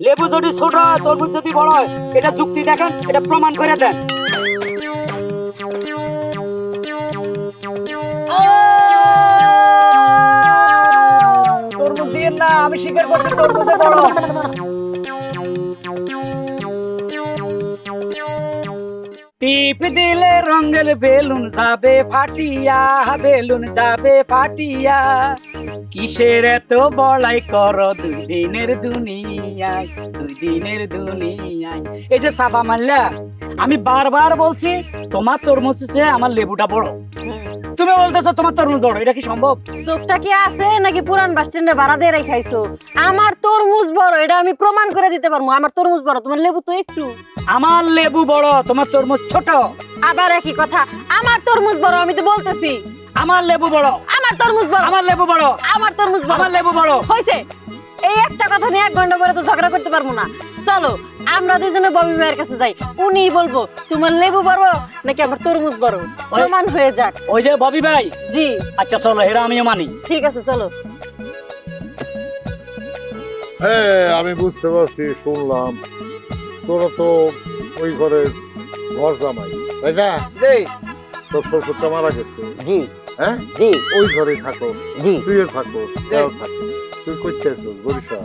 লেবু যদি ছোট হয়, তরমুজ যদি বড় হয়, এটা যুক্তি দেখেন, এটা প্রমাণ করে দেন। তরমুজ না, আমি স্বীকার করছি বড়। টিপ দিলে রঙের বেলুন যাবে, ফাটিয়া, বেলুন যাবে, ফাটিয়া। কিসের এত বড়াই কর দুই দিনের দুনিয়ায় দুই দিনের দুনিয়ায়? এই যে সাবা মাল্লা আমি বারবার বলছি তোমার তরমুজ চেয়ে আমার লেবুটা বড়। তুমি বলতেছো তোমার তরমুজ বড় এটা কি সম্ভব? চোখটা কি আছে নাকি পুরান বাস স্ট্যান্ডে ভাড়া দিয়ে রেখাইছো? আমার তরমুজ বড় এটা আমি প্রমাণ করে দিতে পারব আমার তরমুজ বড় তোমার লেবু তো একটু। আমার লেবু বড় তোমার তরমুজ ছোট। আবার একই কথা আমার তরমুজ বড় আমি তো বলতেছি। আমার লেবু বড়। আমার তরমুজ বড়। আমার লেবু বড়। আমার তরমুজ বড়। আমার লেবু বড়। হয়েছে এই একটা কথা নিয়ে এক ঘণ্টা পরে তো ঝগড়া করতে পারব না। চলো আমরা দুজনে ববি ভাইয়ের কাছে যাই। উনিই বলব তোমার লেবু বড় নাকি আমার তরমুজ বড়? প্রমাণ হয়ে যাক। ওই যে ববি ভাই? জি। আচ্ছা চলো হেরা আমিও মানি। ঠিক আছে চলো। হ্যাঁ আমি বুঝতে পারছি শুনলাম। তোরা তো ওই ঘরের ঘর জামাই তাই না? জি। তোর শ্বশুরটা মারা গেছে। জি। হ্যাঁ? জি। ওই ঘরেই থাকো। জি। থাকো। থাকো। তুই করতে বরিশাল?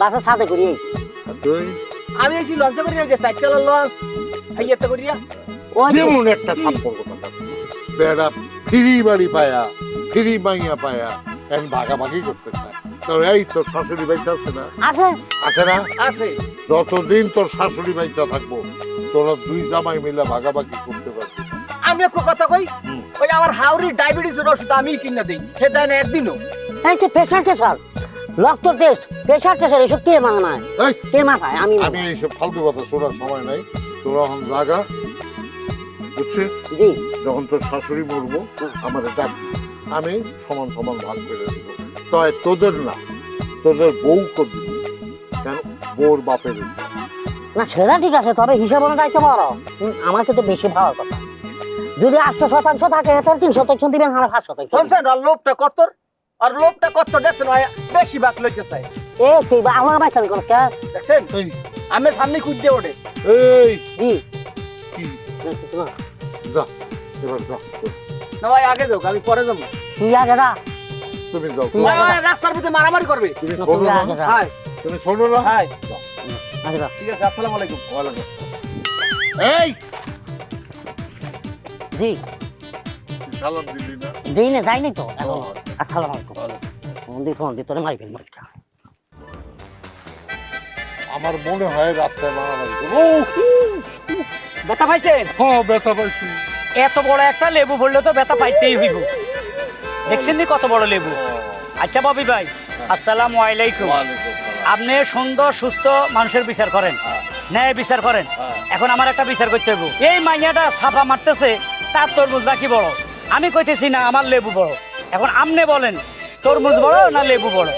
বাসা সাথে করি আমি এসি লঞ্চে করি যে সাইকেল লঞ্চ। হাইয়াতে করিয়া ওই যেমন একটা সম্পর্ক কথা। বেড়া ফিরি বাড়ি পায়া ফিরি মাইয়া পায়া এখন ভাগাভাগি করতে চায়। তোর এই তোর শাশুড়ি বাইচা আছে না? আছে। আছে না? আছে। যতদিন তোর শাশুড়ি বাইচা থাকব তোরা দুই জামাই মিলে ভাগাভাগি করতে পারবি। আমি একটু কথা কই? ওই আমার হাওড়ি ডায়াবেটিসের ওষুধ আমি কিনে দিই। সে দেয় না একদিনও। এই যে প্রেশার টেশার রক্ত টেস্ট প্রেশার টেস্টার এসব কে মানায় এই কে মাথায়? আমি আমি এইসব ফালতু কথা শোনার সময় নাই। তোরা এখন জাগা বুঝছিস জি। যখন তোর শাশুড়ি মরবো আমাদের ডাকবি আমি সমান সমান ভাগ করে দেবো। তাই তোদের না তোদের বউ করবি। কেন? বউর বাপের না সেটা ঠিক আছে তবে হিসাব অনুযায়ী তো বড় আমার তো বেশি ভাবার কথা। যদি আটশো শতাংশ থাকে তাহলে তিন শতাংশ দিবেন আমার পাঁচ শতাংশ। শুনছেন আর লোভটা কত? আর লোভটা কত? দেখছেন ভাই বেশি বাক লইতে চাই এ তুই বা আমার বাইচান কর কে দেখছেন? আমি সামনে কুদতে ওঠে। এই। কি? যা এবার যা। না ভাই আগে যাও আমি পরে যাব। তুই আগে যা। তুমি যাও রাস্তার মধ্যে মারামারি করবে। তুমি শোনো না। তুমি শোনো না। হাই। আগে যা। ঠিক আছে আসসালামু আলাইকুম। ওয়ালাইকুম এই! জি। সালাম দিলি না? দিই না যাই নাই তো এখন আসসালাম আলাইকুম। আমার মনে হয় রাস্তায় মারামারি ও ব্যথা পাইছেন? হ্যাঁ ব্যথা পাইছি। এত বড় একটা লেবু বললে তো ব্যথা পাইতেই হইব। দেখছেন নি কত বড় লেবু? আচ্ছা ববি ভাই আসসালামু আলাইকুম। আপনি সুন্দর সুস্থ মানুষের বিচার করেন। ন্যায় বিচার করেন। এখন আমার একটা বিচার করতে হইব। এই মাইয়াটা ছাপা মারতেছে তার তরমুজ নাকি বড়? আমি কইতেছি না আমার লেবু বড়। এখন আপনি বলেন তরমুজ বড় না লেবু বড়?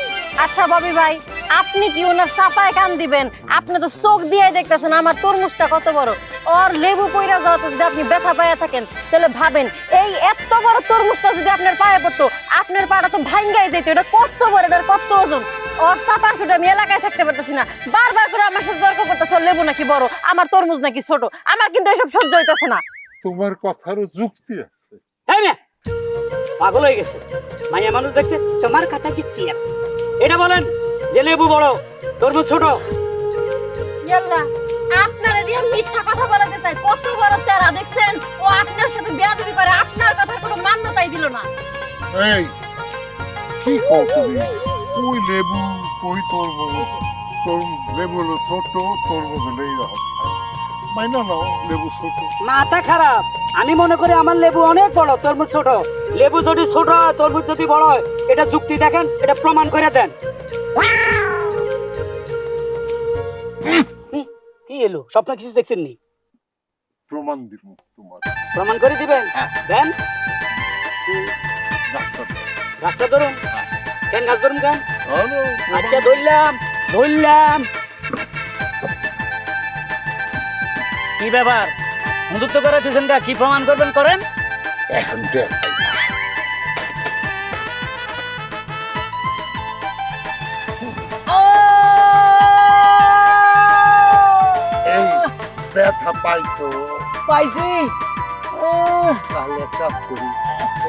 আচ্ছা ববি ভাই আপনি কি ওনার চাপায় কান দিবেন? আপনি তো চোখ দিয়ে দেখতেছেন আমার তরমুজটা কত বড়। ওর লেবু পইরা যাওয়া যদি আপনি ব্যথা পাইয়া থাকেন তাহলে ভাবেন এই এত বড় তরমুজটা যদি আপনার পায়ে পড়তো আপনার পাটা তো ভাঙ্গাই যেত এটা কত বড় এটার কত ওজন? ওর চাপার শুধু আমি এলাকায় থাকতে পারতেছি না। বারবার করে আমার সাথে লেবু নাকি বড়? আমার তরমুজ নাকি ছোট? আমার কিন্তু এসব সহ্য হইতেছে না। তোমার কথারও যুক্তি আছে। হ্যাঁ মেয়ে, পাগল হয়ে গেছে। মাইয়া মানুষ দেখছে তোমার কথা জিততে এটা বলেন যে লেবু বড় তরমুজ ছোট? ইয়াল্লা আপনারা দিয়ে মিথ্যা কথা বলাতে চাই। কত বড় তেরা দেখছেন? ও আপনার সাথে বেয়াদবি করে আপনার কথার কোনো মান্যতাই দিল না। এই কি কও তুমি? কই লেবু কই তরমুজ? তোর লেবু ছোট তরমুজ হলো এইরকম মাইনা নাও লেবু ছোট মাথা খারাপ আমি মনে করি আমার লেবু অনেক বড় তরমুজ ছোট। লেবু যদি ছোট হয় তরমুজ যদি বড় হয় এটা যুক্তি দেখেন এটা প্রমাণ করে দেন। কি এলো? স্বপ্ন কিছু দেখছেন নি? প্রমাণ দিব তোমার প্রমাণ করে দিবেন। দেন? ডাক্তার ধরুন কেন গাছ ধরুন কেন? আচ্ছা ধরলাম বললাম। কি ব্যাপার? বন্ধুত্ব করে দিয়েছেন কি প্রমাণ করবেন করেন? এখন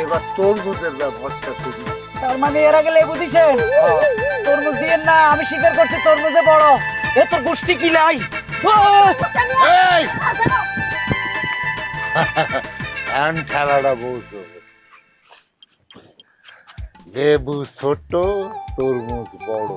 এবার তোর বুঝের ব্যবহারটা করি। তার মানে এর আগে লেবু দিছেন তরমুজ দিয়ে না আমি স্বীকার করছি তরমুজে বড়। এ তোর গোষ্ঠী কি লাই লেবু ছোট তরমুজ বড়।